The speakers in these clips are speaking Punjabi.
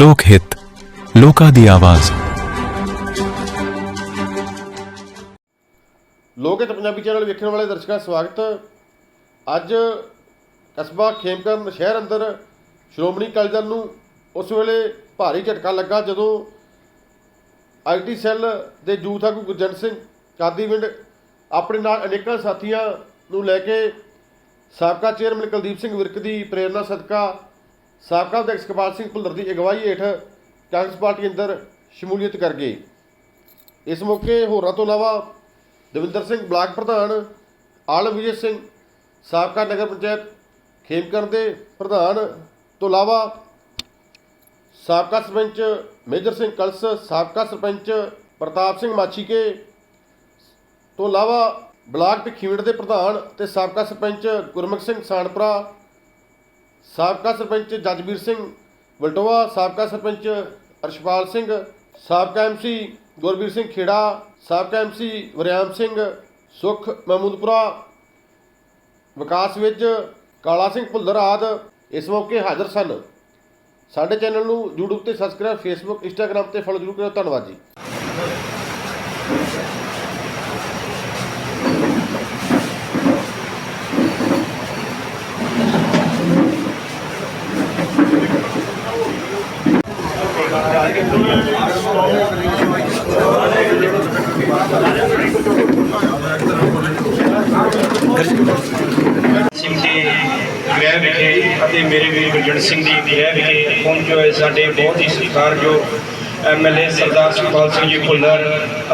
ਲੋਕ ਹਿੱਤ, ਲੋਕਾਂ ਦੀ ਆਵਾਜ਼। ਲੋਕ ਹਿੱਤ ਪੰਜਾਬੀ ਚੈਨਲ ਵੇਖਣ ਵਾਲੇ ਦਰਸ਼ਕਾਂ ਦਾ ਸਵਾਗਤ। ਅੱਜ ਕਸਬਾ ਖੇਮਕਰਨ ਸ਼ਹਿਰ ਅੰਦਰ ਸ਼੍ਰੋਮਣੀ ਅਕਾਲੀ ਦਲ ਨੂੰ ਉਸ ਵੇਲੇ ਭਾਰੀ ਝਟਕਾ ਲੱਗਾ ਜਦੋਂ ਆਈਟੀ ਸੈੱਲ ਦੇ ਯੂਥ ਆਗੂ ਗੁਰਜੰਟ ਸਿੰਘ ਕਾਦੀਵਿੰਡ ਆਪਣੇ ਨਾਲ ਅਨੇਕਾਂ ਸਾਥੀਆਂ ਨੂੰ ਲੈ ਕੇ ਸਾਬਕਾ ਚੇਅਰਮੈਨ ਕੁਲਦੀਪ ਸਿੰਘ ਵਿਰਕ ਦੀ ਪ੍ਰੇਰਣਾ ਸਦਕਾ ਸਾਬਕਾ ਵਿਧਾਇਕ ਸੁਖਪਾਲ ਸਿੰਘ ਭੁੱਲਰ ਦੀ ਅਗਵਾਈ ਹੇਠ ਕਾਂਗਰਸ ਪਾਰਟੀ ਅੰਦਰ ਸ਼ਮੂਲੀਅਤ ਕਰ ਗਏ ਇਸ ਮੌਕੇ ਹੋਰਾਂ ਤੋਂ ਇਲਾਵਾ ਦਵਿੰਦਰ ਸਿੰਘ ਬਲਾਕ ਪ੍ਰਧਾਨ, ਆਲਮ ਵਿਜੇ ਸਿੰਘ, ਸਾਬਕਾ ਨਗਰ ਪੰਚਾਇਤ ਖੇਮਕਰ ਦੇ ਪ੍ਰਧਾਨ ਤੋਂ ਇਲਾਵਾ ਸਾਬਕਾ ਸਰਪੰਚ ਮੇਜਰ ਸਿੰਘ ਕਲਸ, ਸਾਬਕਾ ਸਰਪੰਚ ਪ੍ਰਤਾਪ ਸਿੰਘ ਮਾਛੀਕੇ ਤੋਂ ਇਲਾਵਾ ਬਲਾਕ ਭਿੱਖੀਵਿੰਡ ਦੇ ਪ੍ਰਧਾਨ ਤੇ ਸਾਬਕਾ ਸਰਪੰਚ ਗੁਰਮੁਖ ਸਿੰਘ ਸਾਨਪਰਾ ਸਾਬਕਾ ਸਰਪੰਚ ਜੱਜਵੀਰ ਸਿੰਘ ਵਲਟੋਆ, ਸਾਬਕਾ ਸਰਪੰਚ ਅਰਸ਼ਪਾਲ ਸਿੰਘ, ਸਾਬਕਾ ਐਮਸੀ ਗੁਰਬੀਰ ਸਿੰਘ ਖੇੜਾ, ਸਾਬਕਾ ਐਮਸੀ ਵਰਿਆਮ ਸਿੰਘ, ਸੁਖ ਮਹਿਮੂਦਪੁਰਾ, ਵਿਕਾਸ ਵਿੱਚ ਕਾਲਾ ਸਿੰਘ ਭੁੱਲਰ ਆਦ ਇਸ ਮੌਕੇ ਹਾਜ਼ਰ ਸਨ। ਸਾਡੇ ਚੈਨਲ ਨੂੰ YouTube ਤੇ ਸਬਸਕ੍ਰਾਈਬ Facebook, Instagram ਤੇ ਫੋਲੋ ਜ਼ਰੂਰ ਕਰਿਓ। ਧੰਨਵਾਦ ਜੀ। ਸਿੰਘ ਦੀ ਗ੍ਰਹਿ ਵਿਖੇ ਅਤੇ ਮੇਰੇ ਵੀਰ ਗੁਰਜੰਟ ਸਿੰਘ ਦੀ ਗ੍ਰਹਿ ਵਿਖੇ ਪਹੁੰਚੇ ਹੋਏ ਸਾਡੇ ਬਹੁਤ ਹੀ ਸਤਿਕਾਰਯੋਗ ਐਮਐਲਏ ਸਰਦਾਰ ਸੁਖਪਾਲ ਸਿੰਘ ਜੀ ਭੁੱਲਰ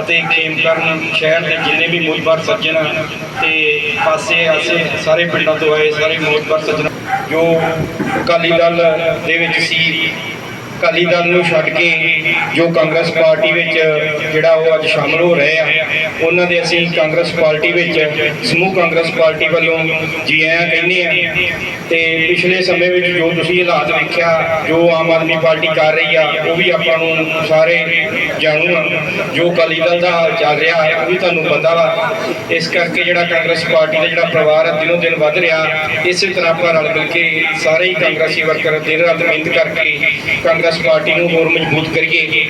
ਅਤੇ ਖੇਮਕਰਨ ਸ਼ਹਿਰ ਦੇ ਜਿੰਨੇ ਵੀ ਮੋਹਤਬਰ ਸੱਜਣ ਤੇ ਪਾਸੇ ਆਸੇ ਸਾਰੇ ਪਿੰਡਾਂ ਤੋਂ ਆਏ ਸਾਰੇ ਮੋਹਤਬਰ ਸੱਜਣ ਜੋ ਅਕਾਲੀ ਦਲ ਦੇ ਵਿੱਚ ਸੀ ਅਕਾਲੀ ਦਲ ਨੂੰ ਛੱਡ ਕੇ ਜੋ ਕਾਂਗਰਸ ਪਾਰਟੀ ਵਿੱਚ ਜਿਹੜਾ ਉਹ ਅੱਜ ਸ਼ਾਮਲ ਹੋ ਰਹੇ ਆ, ਉਹਨਾਂ ਦੇ ਅਸੀਂ ਕਾਂਗਰਸ ਪਾਰਟੀ ਵਿੱਚ ਸਮੂਹ ਕਾਂਗਰਸ ਪਾਰਟੀ ਵੱਲੋਂ ਜੀ ਆਇਆਂ ਕਹਿੰਦੇ ਆ। ਤੇ ਪਿਛਲੇ ਸਮੇਂ ਵਿੱਚ ਜੋ ਤੁਸੀਂ ਹਾਲਾਤ ਵੇਖਿਆ, ਜੋ ਆਮ ਆਦਮੀ ਪਾਰਟੀ ਕਰ ਰਹੀ ਆ, ਉਹ ਵੀ ਆਪਾਂ ਨੂੰ ਸਾਰੇ ਜਾਣੂ ਆ। ਜੋ ਅਕਾਲੀ ਦਲ ਦਾ ਹਾਲ ਚੱਲ ਰਿਹਾ ਹੈ, ਉਹ ਵੀ ਤੁਹਾਨੂੰ ਪਤਾ ਵਾ। ਇਸ ਕਰਕੇ ਜਿਹੜਾ ਕਾਂਗਰਸ ਪਾਰਟੀ ਦਾ ਜਿਹੜਾ ਪਰਿਵਾਰ ਹੈ ਦਿਨੋਂ ਦਿਨ ਵੱਧ ਰਿਹਾ। ਇਸੇ ਤਰ੍ਹਾਂ ਆਪਾਂ ਰਲ ਮਿਲ ਕੇ ਸਾਰੇ ਹੀ ਕਾਂਗਰਸੀ ਵਰਕਰ ਦਿਨ ਰਾਤ ਮਿਹਨਤ ਕਰਕੇ ਕਾਂਗਰਸ ਪਾਰਟੀ ਨੂੰ ਹੋਰ ਮਜ਼ਬੂਤ ਕਰੀਏ।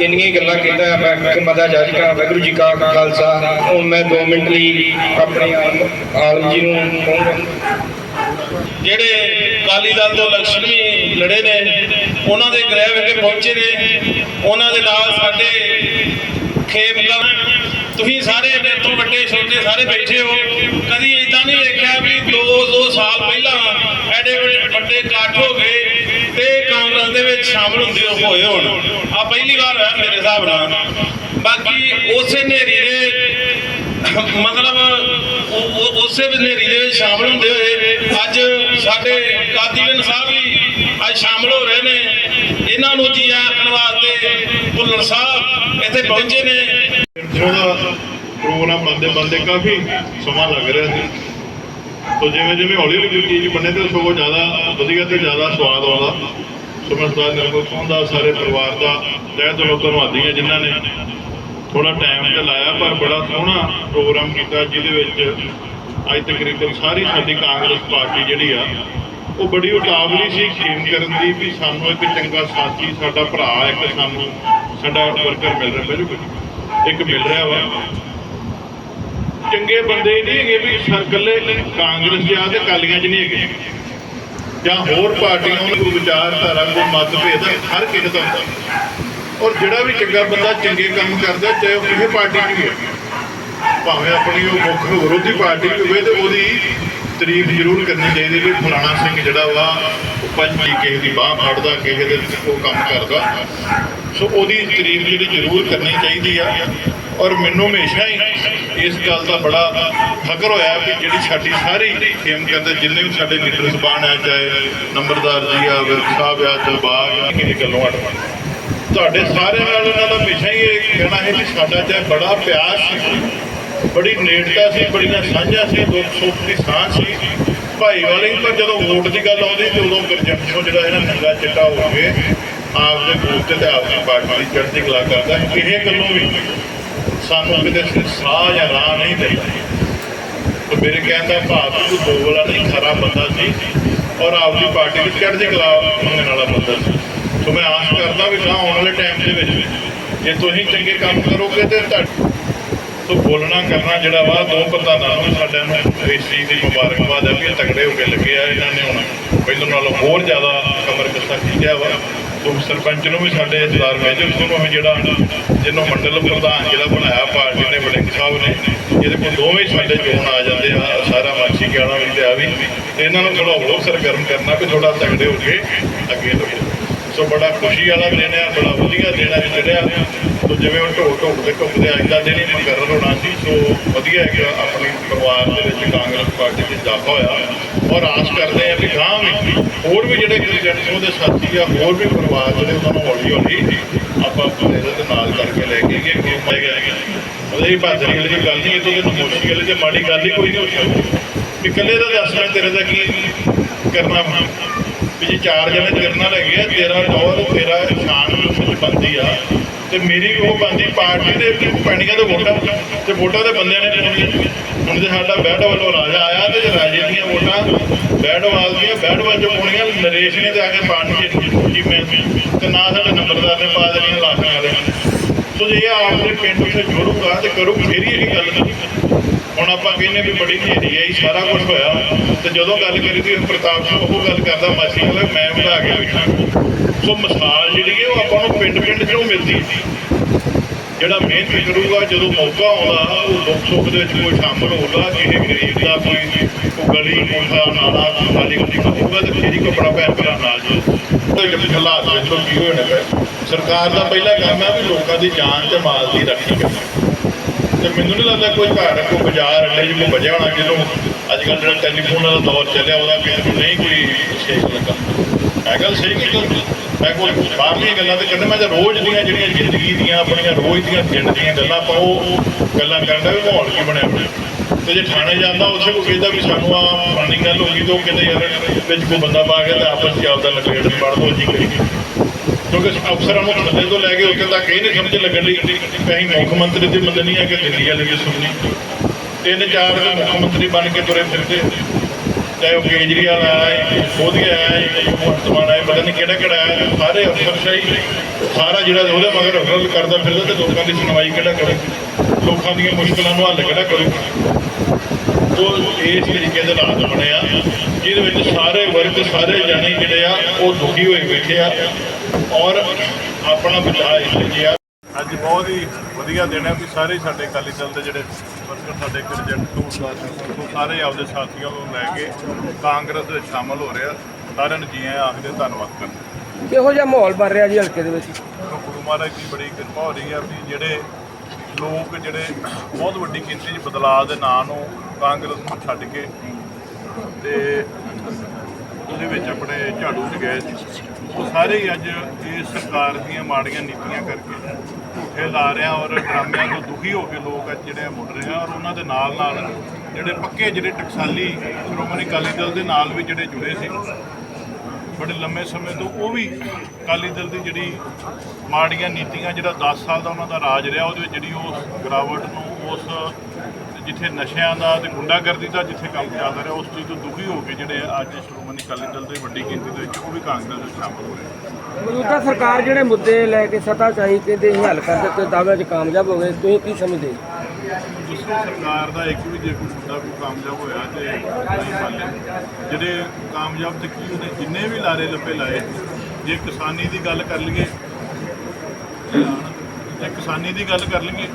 ਇੰਨੀਆਂ ਗੱਲਾਂ ਕਹਿੰਦਾ ਹੈ ਮੈਂ ਕਿ ਮਦਾ ਜੱਜ ਵਾਹਿਗੁਰੂ ਜੀ ਕਾ ਖਾਲਸਾ। ਹੁਣ ਮੈਂ 2 ਮਿੰਟ ਲਈ ਆਪਣੇ ਆਲਮ ਜੀ ਨੂੰ ਕਹੂੰਗਾ ਜਿਹੜੇ ਅਕਾਲੀ ਦਲ ਤੋਂ ਲక్ష్ਮੀ ਲੜੇ ਨੇ, ਉਹਨਾਂ ਦੇ ਗ੍ਰਹਿ ਵਿਖੇ ਪਹੁੰਚੇ ਨੇ। ਉਹਨਾਂ ਦੇ ਨਾਲ ਸਾਡੇ ਖੇਮਕਰ ਤੁਸੀਂ ਸਾਰੇ ਮੇਰੇ ਤੋਂ ਵੱਡੇ ਛੋਟੇ ਸਾਰੇ ਬੈਠੇ ਹੋ। ਕਦੀ ਇਦਾਂ ਨਹੀਂ ਵੇਖਿਆ ਵੀ 2-2 ਸਾਲ ਪਹਿਲਾਂ ਐਡੇ ਵੱਡੇ ਵੱਡੇ ਇਕੱਠ ਹੋ ਗਏ ਤੇ ਕਾਂਗਰਸ ਦੇ ਵਿੱਚ ਸ਼ਾਮਲ ਹੁੰਦੇ ਹੋਏ ਹੋਣ। ਆ ਪਹਿਲੀ ਵਾਰ ਹੋਇਆ ਮੇਰੇ ਹਿਸਾਬ ਨਾਲ। ਬਾਕੀ ਉਸੇ ਨੇਰੀ ਦੇ ਮਤਲਬ ਉਸੇ ਹਨੇਰੀ ਦੇ ਵਿੱਚ ਸ਼ਾਮਲ ਹੁੰਦੇ ਹੋਏ ਅੱਜ ਸਾਡੇ ਕਾਦੀਵਨ ਸਾਹਿਬ ਵੀ ਅੱਜ ਸ਼ਾਮਲ ਹੋ ਰਹੇ ਨੇ। ਇਹਨਾਂ ਨੂੰ ਜੀ ਆਖਣ ਵਾਸਤੇ ਭੁੱਲਰ ਸਾਹਿਬ ਇੱਥੇ ਪਹੁੰਚੇ ਨੇ। ਉਹਦਾ ਪ੍ਰੋਗਰਾਮ ਬੰਦੇ ਬੰਦੇ ਕਾਫੀ ਸਮਾਂ ਲੱਗ ਰਿਹਾ ਸੀ। ਸੋ ਜਿਵੇਂ ਜਿਵੇਂ ਹੌਲੀ ਹੌਲੀ ਚੀਜ਼ ਬਣੇ ਤੇ ਸਗੋਂ ਜ਼ਿਆਦਾ ਵਧੀਆ ਤੇ ਜ਼ਿਆਦਾ ਸਵਾਦ ਆਉਂਦਾ ਸੋ ਮੈਂ ਸਰਦਾਰ ਨਿਰਮਲ ਸਿੰਘ ਦਾ ਸਾਰੇ ਪਰਿਵਾਰ ਦਾ ਤਹਿ ਦਿਲੋਂ ਧੰਨਵਾਦੀ ਹਾਂ ਜਿਨ੍ਹਾਂ ਨੇ ਥੋੜਾ ਟਾਈਮ ਤੇ ਲਾਇਆ, ਪਰ ਬੜਾ ਸੋਹਣਾ ਪ੍ਰੋਗਰਾਮ ਕੀਤਾ, ਜਿਹਦੇ ਵਿੱਚ ਅੱਜ ਤਕਰੀਬਨ ਸਾਰੀ ਸਾਡੀ ਕਾਂਗਰਸ ਪਾਰਟੀ ਜਿਹੜੀ ਆ, ਉਹ ਬੜੀ ਉਤਾਵਲੀ ਸੀ ਖੇਮ ਕਰਨ ਦੀ ਵੀ ਸਾਨੂੰ ਇੱਕ ਚੰਗਾ ਸਾਥੀ, ਸਾਡਾ ਭਰਾ, ਇੱਕ ਸਾਨੂੰ ਸਾਡਾ ਵਰਕਰ ਮਿਲ ਰਿਹਾ, ਬਿਲਕੁਲ। ਇੱਕ ਮਿਲ ਰਿਹਾ ਵਾ। ਚੰਗੇ ਬੰਦੇ ਨਹੀਂ ਹੈਗੇ ਵੀ ਸਰਕਲੇ ਕਾਂਗਰਸ ਜਾਂ ਤੇ ਕਾਲੀਆਂ 'ਚ ਨਹੀਂ ਹੈਗੇ। ਜਾਂ ਹੋਰ ਪਾਰਟੀਆਂ ਨੂੰ ਕੋਈ ਵਿਚਾਰਧਾਰਾ, ਕੋਈ ਮਤਭੇਦ ਹਰ ਕਿਸੇ ਦਾ ਹੁੰਦਾ ਔਰ ਜਿਹੜਾ ਵੀ ਚੰਗਾ ਬੰਦਾ ਚੰਗੇ ਕੰਮ ਕਰਦਾ, ਚਾਹੇ ਉਹ ਕਿਸੇ ਪਾਰਟੀ 'ਚ ਵੀ ਭਾਵੇਂ ਆਪਣੀ ਉਹ ਮੁੱਖ ਵਿਰੋਧੀ ਪਾਰਟੀ ਵੀ ਹੋਵੇ ਤੇ ਉਹਦੀ ਤਾਰੀਫ ਜ਼ਰੂਰ ਕਰਨੀ ਚਾਹੀਦੀ ਵੀ ਫਲਾਣਾ ਸਿੰਘ ਜਿਹੜਾ ਵਾ, ਉਹ ਪੰਜੀ ਕਿਸੇ ਦੀ ਬਾਹ ਫੜਦਾ, ਕਿਸੇ ਦੇ ਉਹ ਕੰਮ ਕਰਦਾ। ਸੋ ਉਹਦੀ ਤਾਰੀਫ ਜਿਹੜੀ ਜ਼ਰੂਰ ਕਰਨੀ ਚਾਹੀਦੀ ਆ। ਔਰ ਮੈਨੂੰ ਹਮੇਸ਼ਾ ਹੀ ਇਸ ਗੱਲ ਦਾ ਬੜਾ ਫਖਰ ਹੋਇਆ ਕਿ ਜਿਹੜੀ ਸਾਡੀ ਸਾਰੀ ਖੇਮ ਕਰਦੇ ਜਿੰਨੇ ਵੀ ਸਾਡੇ ਲੀਡਰ ਸਬਾਨ ਆ, ਚਾਹੇ ਨੰਬਰਦਾਰ ਜੀ ਆ ਵਿਰਕ ਸਾਹਿਬ ਆ ਦਿਲਬਾਗ ਆ ਕਿਸੇ ਗੱਲੋਂ ਅੜਵਾ ਤੁਹਾਡੇ ਸਾਰਿਆਂ ਨਾਲ ਉਹਨਾਂ ਦਾ ਹਮੇਸ਼ਾ ਹੀ ਇਹ ਕਹਿਣਾ ਹੈ ਕਿ ਸਾਡਾ ਚਾਹੇ ਬੜਾ ਪਿਆਰ ਸੀ। ਬੜੀ ਨੇੜਤਾ ਸੀ ਬੜੀਆਂ ਸਾਂਝਾਂ ਸੀ, ਦੁੱਖ ਸੁੱਖ ਦੀ ਸਾਂਝ ਸੀ। ਭਾਈ ਵਾਲੇ ਪਰ ਜਦੋਂ ਵੋਟ ਦੀ ਗੱਲ ਆਉਂਦੀ ਤੇ ਉਦੋਂ ਗਰਜੰਸ਼ੋ ਜਿਹੜਾ ਇਹਨਾਂ ਨੰਗਾ ਚਿੱਟਾ ਹੋ ਕੇ ਆਪ ਦੇ ਬੂਥ ਤੇ ਤੇ ਆਪ ਦੀ ਪਾਰਟੀ ਦੀ ਚੜ੍ਹਦੀ ਕਲਾ ਕਰਦਾ ਕਿਸੇ ਗੱਲੋਂ ਵੀ ਸਾਨੂੰ ਕਿਤੇ ਸਾਹ ਜਾਂ ਰਾਹ ਨਹੀਂ ਦਿੰਦਾ ਤੇ ਮੇਰੇ ਕਹਿਣ ਦਾ ਭਾਵ ਕਿ ਉਹ ਦੋ ਵਾਲਾ ਨਹੀਂ ਖਰਾ ਬੰਦਾ ਸੀ ਔਰ ਆਪਦੀ ਪਾਰਟੀ ਦੀ ਚੜ੍ਹਦੀ ਕਲਾ ਮੰਗਣ ਵਾਲਾ ਬੰਦਾ ਸੀ। ਸੋ ਮੈਂ ਆਸ ਕਰਦਾ ਵੀ ਗਾਂ ਆਉਣ ਵਾਲੇ ਟਾਈਮ ਦੇ ਵਿੱਚ ਜੇ ਤੁਸੀਂ ਚੰਗੇ ਕੰਮ ਕਰੋਗੇ ਤੇ ਤੁਹਾਡੇ ਸੋ ਬੋਲਣਾ ਕਰਨਾ ਜਿਹੜਾ ਵਾ, ਦੋ ਪ੍ਰਧਾਨਾਂ ਨੂੰ ਸਾਡਿਆਂ ਨੂੰ ਇਸ ਚੀਜ਼ ਦੀ ਮੁਬਾਰਕਬਾਦ ਹੈ ਵੀ ਤਗੜੇ ਹੋ ਕੇ ਲੱਗੇ ਆ, ਇਹਨਾਂ ਨੇ ਹੁਣ ਪਹਿਲਾਂ ਨਾਲੋਂ ਹੋਰ ਜ਼ਿਆਦਾ ਕਮਰ ਕੱਸਾ ਖਿੱਚਿਆ ਵਾ। ਸਰਪੰਚ ਨੂੰ ਵੀ ਸਾਡੇ ਸਰਦਾਰ ਮੇਜਰ ਸਿੰਘ ਨੂੰ ਵੀ ਜਿਹੜਾ ਜਿਹਨੂੰ ਮੰਡਲ ਪ੍ਰਧਾਨ ਜਿਹੜਾ ਬਣਾਇਆ ਪਾਰਟੀ ਨੇ ਵੜਿੰਗ ਸਾਹਿਬ ਨੇ, ਇਹਦੇ ਕੋਲ ਦੋਵੇਂ ਸਾਡੇ ਚੋਣ ਆ ਜਾਂਦੇ ਆ, ਸਾਰਾ ਮਾਛੀ ਗਿਆਣਾ ਵੀ ਤੇ ਆ ਵੀ। ਤੇ ਇਹਨਾਂ ਨੂੰ ਥੋੜਾ ਹੋਰ ਸਰਗਰਮ ਕਰਨਾ ਵੀ ਥੋੜਾ ਤਗੜੇ ਹੋ ਕੇ ਅੱਗੇ ਲੱਗੋ ਸੋ ਬੜਾ ਖੁਸ਼ੀ ਵਾਲਾ ਦਿਨ ਆ, ਬੜਾ ਵਧੀਆ ਦਿਨ ਆ ਜਿਹੜਾ ਸੋ ਜਿਵੇਂ ਉਹ ਢੋਲ ਢੋਲ ਦੇ ਘੁੰਮਦੇ ਅੱਜ ਦਾ ਦਿਨ ਹੀ ਮੁਕਰਰ ਹੋਣਾ ਸੀ। ਸੋ ਵਧੀਆ ਹੈਗਾ ਆਪਣੇ ਪਰਿਵਾਰ ਦੇ ਵਿੱਚ ਕਾਂਗਰਸ ਪਾਰਟੀ ਦੇ ਦਾਖਾ ਹੋਇਆ। ਔਰ ਆਸ ਕਰਦੇ ਆ ਵੀ ਗਾਂ ਵੀ ਹੋਰ ਵੀ ਜਿਹੜੇ ਕ੍ਰਿਕਟ ਉਹਦੇ ਸਾਥੀ ਆ ਹੋਰ ਵੀ ਪਰਿਵਾਰ ਜਿਹੜੇ ਉਹਨਾਂ ਨੂੰ ਹੌਲੀ ਹੌਲੀ ਆਪਾਂ ਆਪਣੇ ਦੇ ਨਾਲ ਕਰਕੇ ਲੈ ਕੇ ਗਏ ਗੁਰੂ ਮਾਈ ਗਏ ਉਹਦੇ ਬਾਦਰੀ ਵਾਲੀ ਗੱਲ ਨਹੀਂ ਇਹ ਤੋਂ ਮੁਸ਼ਕਿਲ ਤੇ ਮਾੜੀ ਗੱਲ ਹੀ ਕੋਈ ਨਹੀਂ ਹੋ ਸਕਦੀ ਵੀ ਇਕੱਲੇ ਦਾ ਦੱਸ ਮੈਂ ਤੇਰੇ ਦਾ ਕੀ ਕਰਨਾ ਵੀ ਜੇ ਚਾਰ ਜਣੇ ਤੇਰੇ ਨਾਲ ਹੈਗੇ ਆ, ਤੇਰਾ ਟੌਰ ਤੇਰਾ ਸ਼ਾਨ ਵਿੱਚ ਬੰਦੀ ਆ। ਤੇ ਮੇਰੀ ਉਹ ਬੰਦੀ, ਪਾਰਟੀ ਦੇ ਪੈਣੀਆਂ ਤੇ ਵੋਟਾਂ ਤੇ ਵੋਟਾਂ ਦੇ ਬੰਦਿਆਂ ਨੇ ਪਾਉਣੀਆਂ ਹੁਣ ਜੇ ਸਾਡਾ ਬੈਡ ਵੱਲੋਂ ਰਾਜਾ ਆਇਆ ਤੇ ਜੇ ਰਾਜੇ ਦੀਆਂ ਵੋਟਾਂ ਬੈਡਵਾਲ ਦੀਆਂ ਬੈਡਵਾਲ ਚ ਪਾਉਣੀਆਂ ਨਰੇਸ਼ ਨੇ ਤੇ ਆ ਕੇ ਪਾਣਗੇ ਜੀ ਮੈਂ ਤੇ ਨਾ ਸਾਡੇ ਨੰਬਰਦਾਰ ਨੇ ਪਾ ਦੇਣੀਆਂ ਲਾਖਾਂ ਵਾਲੇ ਸੋ ਜੇ ਇਹ ਆਪਦੇ ਪਿੰਡ ਵਿੱਚ ਜੋੜੂਗਾ ਤੇ ਕਰੂ ਫੇਰ ਹੀ ਇਹ ਗੱਲ ਨਹੀਂ ਹੁਣ ਆਪਾਂ ਕਹਿੰਦੇ ਵੀ ਬੜੀ ਹਨੇਰੀ ਆਈ ਸਾਰਾ ਕੁਝ ਹੋਇਆ। ਤੇ ਜਦੋਂ ਗੱਲ ਕਰੀ ਤੇ ਪ੍ਰਤਾਪ ਸਿੰਘ ਉਹ ਗੱਲ ਕਰਦਾ, ਮਾਸੀ ਵਾਲਾ ਮੈਂ ਬਣਾ ਕੇ ਬੈਠਾ। ਸੋ ਮਿਸਾਲ ਜਿਹੜੀ ਹੈ, ਉਹ ਆਪਾਂ ਨੂੰ ਪਿੰਡ ਪਿੰਡ ਚੋਂ ਮਿਲਦੀ ਹੈ। ਜਿਹੜਾ ਮਿਹਨਤ ਕਰੂਗਾ ਜਦੋਂ ਮੌਕਾ ਆਉਂਦਾ, ਉਹ ਦੁੱਖ ਸੁੱਖ ਦੇ ਵਿੱਚ ਕੋਈ ਸ਼ਾਮਲ ਹੋਊਗਾ, ਕਿਸੇ ਗਰੀਬ ਦਾ ਕੋਈ ਗਲੀ ਕੋਠਾ ਨਾਲਾ ਖਾਲੀ ਗੱਡੀ ਕਰੂਗਾ ਤੇ ਫਿਰ ਹੀ ਕੋਈ ਆਪਣਾ ਭੈਣ ਭਰਾ ਨਾਲ ਜੋ ਹਾਲਾਤ ਵੇਖੋ ਕੀ ਹੋਏ ਪਏ। ਸਰਕਾਰ ਦਾ ਪਹਿਲਾ ਕੰਮ ਹੈ ਵੀ ਲੋਕਾਂ ਦੀ ਜਾਨ ਤੇ ਮਾਲ ਦੀ ਰਾਖੀ ਕਰਨੀ। ਤੇ ਮੈਨੂੰ ਨਹੀਂ ਲੱਗਦਾ ਕੋਈ ਘਰ ਕੋਈ ਬਾਜ਼ਾਰ ਅੱਡੇ 'ਚ ਕੋਈ ਵਜਿਆ ਹੋਣਾ ਜਦੋਂ ਅੱਜ ਕੱਲ੍ਹ ਜਿਹੜਾ ਟੈਲੀਫੋਨ ਦਾ ਦੌਰ ਚੱਲਿਆ, ਉਹਦਾ ਕਿਸੇ ਨੂੰ ਨਹੀਂ ਕੋਈ ਵਿਸ਼ੇਸ਼ ਲੱਗਾ ਮੈਂ ਗੱਲ ਸਹੀ ਨਹੀਂ ਮੈਂ ਕੋਈ ਬਾਹਰਲੀਆਂ ਗੱਲਾਂ ਤੇ ਕਹਿੰਦਾ, ਮੈਂ ਤਾਂ ਰੋਜ਼ ਦੀਆਂ ਜਿਹੜੀਆਂ ਜ਼ਿੰਦਗੀ ਦੀਆਂ, ਆਪਣੀਆਂ ਰੋਜ਼ ਦੀਆਂ ਦਿਨ ਦੀਆਂ ਗੱਲਾਂ ਆਪਾਂ ਉਹ ਗੱਲਾਂ ਕਰਦਾ ਵੀ ਮਾਹੌਲ ਕੀ ਬਣਿਆ ਹੋਇਆ? ਤੇ ਜੇ ਥਾਣੇ ਜਾਂਦਾ, ਉੱਥੇ ਕੋਈ ਕਹਿੰਦਾ ਵੀ ਸਾਨੂੰ ਆ ਫਲਾਣੀ ਗੱਲ ਹੋ ਗਈ ਤੇ ਉਹ ਕਹਿੰਦੇ ਯਾਰ ਵਿੱਚ ਕੋਈ ਬੰਦਾ ਪਾ ਗਿਆ ਤਾਂ ਆਪਸ 'ਚ ਆਪਦਾ ਲਗੇੜ ਪੜ ਦੋ ਜੀ ਕਰੀ। ਕਿਉਂਕਿ ਅਫਸਰਾਂ ਨੂੰ ਥੱਲੇ ਤੋਂ ਲੈ ਕੇ ਉੱਥੇ ਤੱਕ ਇਹ ਨਹੀਂ ਸਮਝ ਲੱਗਣ ਲਈ ਕਿ ਮੁੱਖ ਮੰਤਰੀ ਦੀ ਮੰਨਣੀ ਹੈ ਕਿ ਦਿੱਲੀ ਵਾਲੇ ਦੀ ਸੁਣਨੀ ਤਿੰਨ ਚਾਰ ਮੁੱਖ ਮੰਤਰੀ ਬਣ ਕੇ ਤੁਰੇ ਫਿਰਦੇ ਚਾਹੇ ਉਹ ਕੇਜਰੀਵਾਲ ਆਏ ਮੋਦੀ ਆਏ ਹੈ ਭਗਵੰਤ ਮਾਨ ਆਇਆ ਪਤਾ ਨਹੀਂ ਕਿਹੜਾ ਕਿਹੜਾ ਆਇਆ ਸਾਰੇ ਅਫਸਰਸ਼ਾਹੀ, ਸਾਰਾ ਜਿਹੜਾ ਉਹਦੇ ਮਗਰ ਹੱਲ ਕਰਦਾ ਫਿਰਦਾ ਤੇ ਲੋਕਾਂ ਦੀ ਸੁਣਵਾਈ ਕਿਹੜਾ ਕਰੇ, ਲੋਕਾਂ ਦੀਆਂ ਮੁਸ਼ਕਲਾਂ ਨੂੰ ਹੱਲ ਕਿਹੜਾ ਕਰੇ। ਉਹ ਇਸ ਤਰੀਕੇ ਦੇ ਹਾਲਾਤ ਬਣੇ ਆ, ਜਿਹਦੇ ਵਿੱਚ ਸਾਰੇ ਵਰਗ, ਸਾਰੇ ਜਾਣੇ ਜਿਹੜੇ ਆ, ਉਹ ਦੁਖੀ ਹੋਏ ਬੈਠੇ ਆ ਔਰ ਆਪਣਾ ਬਚਾਅ ਇਸ ਲਈ ਆ ਅੱਜ ਬਹੁਤ ਹੀ ਵਧੀਆ ਦਿਨ ਹੈ ਵੀ ਸਾਰੇ ਸਾਡੇ ਅਕਾਲੀ ਦਲ ਦੇ ਜਿਹੜੇ ਵਰਕਰ ਸਾਡੇ ਏਜੰਟ ਨੂੰ ਤੋਂ ਸਾਰੇ ਆਪਦੇ ਸਾਥੀਆਂ ਨੂੰ ਲੈ ਕੇ ਕਾਂਗਰਸ ਵਿੱਚ ਸ਼ਾਮਲ ਹੋ ਰਿਹਾ। ਸਾਰਿਆਂ ਨੂੰ ਜੀ ਆਇਆਂ ਆਖਦੇ ਧੰਨਵਾਦ ਕਰਦੇ ਕਿਹੋ ਜਿਹਾ ਮਾਹੌਲ ਬਣ ਰਿਹਾ ਜੀ ਹਲਕੇ ਦੇ ਵਿੱਚ? ਗੁਰੂ ਮਹਾਰਾਜ ਦੀ ਬੜੀ ਕਿਰਪਾ ਹੋ ਰਹੀ ਹੈ ਵੀ ਜਿਹੜੇ ਲੋਕ ਜਿਹੜੇ ਬਹੁਤ ਵੱਡੀ ਗਿਣਤੀ 'ਚ ਬਦਲਾਅ ਦੇ ਨਾਂ ਨੂੰ ਕਾਂਗਰਸ ਨੂੰ ਛੱਡ ਕੇ ਤੇ ਉਹਦੇ ਵਿੱਚ ਆਪਣੇ ਝਾੜੂ 'ਚ ਗਏ ਸੀ। ਉਹ ਸਾਰੇ ਹੀ ਅੱਜ ਇਸ ਸਰਕਾਰ ਦੀਆਂ ਮਾੜੀਆਂ ਨੀਤੀਆਂ ਕਰਕੇ ਝੂਠੇ ਲਾ ਰਿਹਾ ਔਰ ਡਰਾਮਿਆਂ ਤੋਂ ਦੁਖੀ ਹੋ ਕੇ ਲੋਕ ਅੱਜ ਜਿਹੜੇ ਆ ਮੁੜ ਰਹੇ ਆ ਔਰ ਉਹਨਾਂ ਦੇ ਨਾਲ ਨਾਲ ਜਿਹੜੇ ਪੱਕੇ ਜਿਹੜੇ ਟਕਸਾਲੀ ਸ਼੍ਰੋਮਣੀ ਅਕਾਲੀ ਦਲ ਦੇ ਨਾਲ ਵੀ ਜਿਹੜੇ ਜੁੜੇ ਸੀ, ਬੜੇ ਲੰਮੇ ਸਮੇਂ ਤੋਂ ਉਹ ਵੀ ਅਕਾਲੀ ਦਲ ਦੀ ਜਿਹੜੀ ਮਾੜੀਆਂ ਨੀਤੀਆਂ ਜਿਹੜਾ 10 ਸਾਲ ਦਾ ਉਹਨਾਂ ਦਾ ਰਾਜ ਰਿਹਾ, ਉਹਦੇ ਵਿੱਚ ਜਿਹੜੀ ਉਸ ਗਿਰਾਵਟ ਨੂੰ, ਉਸ ਜਿੱਥੇ ਨਸ਼ਿਆਂ ਦਾ ਤੇ ਗੁੰਡਾਗਰਦੀ ਦਾ ਜਿੱਥੇ ਕੰਮ ਚੱਲਦਾ ਰਿਹਾ, ਉਸ ਚੀਜ਼ ਤੋਂ ਦੁਖੀ ਹੋ ਕੇ ਜਿਹੜੇ ਅੱਜ ਸ਼੍ਰੋਮਣੀ ਅਕਾਲੀ ਦਲ ਦੇ ਵੱਡੀ ਗਿਣਤੀ ਦੇ ਵਿੱਚ ਉਹ ਵੀ ਕਾਂਗਰਸ ਵਿੱਚ ਸ਼ਾਮਲ ਹੋਏ ਮੌਜੂਦਾ ਸਰਕਾਰ ਜਿਹੜੇ ਮੁੱਦੇ ਲੈ ਕੇ ਸੱਤਾ ਚਾਹੀ ਕਹਿੰਦੇ ਇਹ ਹੱਲ ਕਰ ਦਿੱਤੇ ਦਾਅਵਿਆਂ 'ਚ ਕਾਮਯਾਬ ਹੋ ਗਏ ਤੁਸੀਂ ਕੀ ਸਮਝਦੇ? ਦੂਸਰੀ ਸਰਕਾਰ ਦਾ ਇੱਕ ਵੀ ਜੇ ਕੋਈ ਮੁੱਦਾ ਕੋਈ ਕਾਮਯਾਬ ਹੋਇਆ ਤੇ ਜਿਹੜੇ ਕਾਮਯਾਬ ਤੇ ਕੀ ਉਹਨੇ ਜਿੰਨੇ ਵੀ ਲਾਰੇ ਲੱਪੇ ਲਾਏ ਜੇ ਕਿਸਾਨੀ ਦੀ ਗੱਲ ਕਰ ਲਈਏ ਜੇ ਕਿਸਾਨੀ ਦੀ ਗੱਲ ਕਰ ਲਈਏ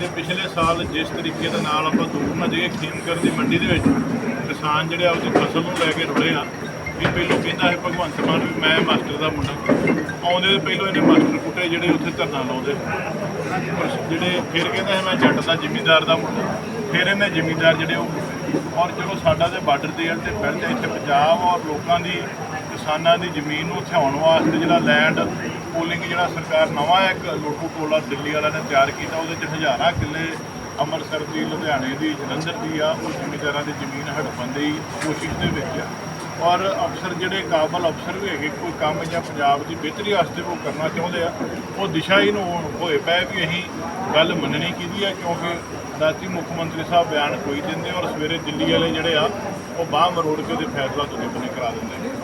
ਤੇ ਪਿਛਲੇ ਸਾਲ ਜਿਸ ਤਰੀਕੇ ਦੇ ਨਾਲ ਆਪਾਂ ਦੂਰ ਨਾ ਜਾਈਏ ਖੇਮਕਰ ਦੀ ਮੰਡੀ ਦੇ ਵਿੱਚ ਕਿਸਾਨ ਜਿਹੜੇ ਆ ਉਹਦੀ ਫਸਲ ਨੂੰ ਲੈ ਕੇ ਰੁੜੇ ਆ ਇਹ ਪਹਿਲੋਂ ਕਹਿੰਦਾ ਹੈ ਭਗਵੰਤ ਮਾਨ, ਵੀ ਮੈਂ ਮਾਸਟਰ ਦਾ ਮੁੰਡਾ। ਆਉਂਦੇ ਤੋਂ ਪਹਿਲੋਂ ਇਹਨੇ ਮਾਸਟਰ ਕੁੱਟੇ ਜਿਹੜੇ ਉੱਥੇ ਧਰਨਾ ਲਾਉਂਦੇ। ਪਰ ਜਿਹੜੇ ਫਿਰ ਕਹਿੰਦਾ ਹੈ ਮੈਂ ਜੱਟ ਦਾ ਜ਼ਿਮੀਂਦਾਰ ਦਾ ਮੁੰਡਾ। ਫਿਰ ਇਹਨੇ ਜ਼ਿਮੀਂਦਾਰ ਜਿਹੜੇ ਉਹ ਔਰ ਚਲੋ ਸਾਡਾ ਤੇ ਬਾਰਡਰ ਦੇ ਤੇ ਪਹਿਲੇ ਇੱਥੇ ਪੰਜਾਬ ਔਰ ਲੋਕਾਂ ਦੀ, ਕਿਸਾਨਾਂ ਦੀ ਜ਼ਮੀਨ ਨੂੰ ਹਥਿਆਉਣ ਵਾਸਤੇ ਜਿਹੜਾ ਲੈਂਡ ਪੋਲਿੰਗ ਜਿਹੜਾ ਸਰਕਾਰ ਨਵਾਂ ਇੱਕ ਲੋਕੂ ਟੋਲਾ ਦਿੱਲੀ ਵਾਲਿਆਂ ਨੇ ਤਿਆਰ ਕੀਤਾ, ਉਹਦੇ ਚ ਹਜ਼ਾਰਾਂ ਕਿੱਲੇ ਅੰਮ੍ਰਿਤਸਰ ਦੀ, ਲੁਧਿਆਣੇ ਦੀ, ਜਲੰਧਰ ਦੀ ਆ, ਉਹ ਜ਼ਿਮੀਂਦਾਰਾਂ ਦੀ ਜ਼ਮੀਨ ਹੜਪਣ ਦੀ ਕੋਸ਼ਿਸ਼ ਦੇ ਵਿੱਚ ਆ। ਔਰ ਅਫਸਰ ਜਿਹੜੇ ਕਾਬਲ ਅਫਸਰ ਵੀ ਹੈਗੇ, ਕੋਈ ਕੰਮ ਜਾਂ ਪੰਜਾਬ ਦੀ ਬਿਹਤਰੀ ਵਾਸਤੇ ਉਹ ਕਰਨਾ ਚਾਹੁੰਦੇ ਆ, ਉਹ ਦਿਸ਼ਾ ਹੀ ਨੂੰ ਹੋਏ ਪਏ ਵੀ ਅਸੀਂ ਗੱਲ ਮੰਨਣੀ ਕਿਹਦੀ ਆ, ਕਿਉਂਕਿ ਰਾਤੀ ਮੁੱਖ ਮੰਤਰੀ ਸਾਹਿਬ ਬਿਆਨ ਕੋਈ ਦਿੰਦੇ ਔਰ ਸਵੇਰੇ ਦਿੱਲੀ ਵਾਲੇ ਜਿਹੜੇ ਆ, ਉਹ ਬਾਹ ਮਰੋੜ ਕੇ ਉਹਦੇ ਫੈਸਲਾ ਤੋਂ ਨਿਪਨੇ ਕਰਾ ਦਿੰਦੇ ਨੇ।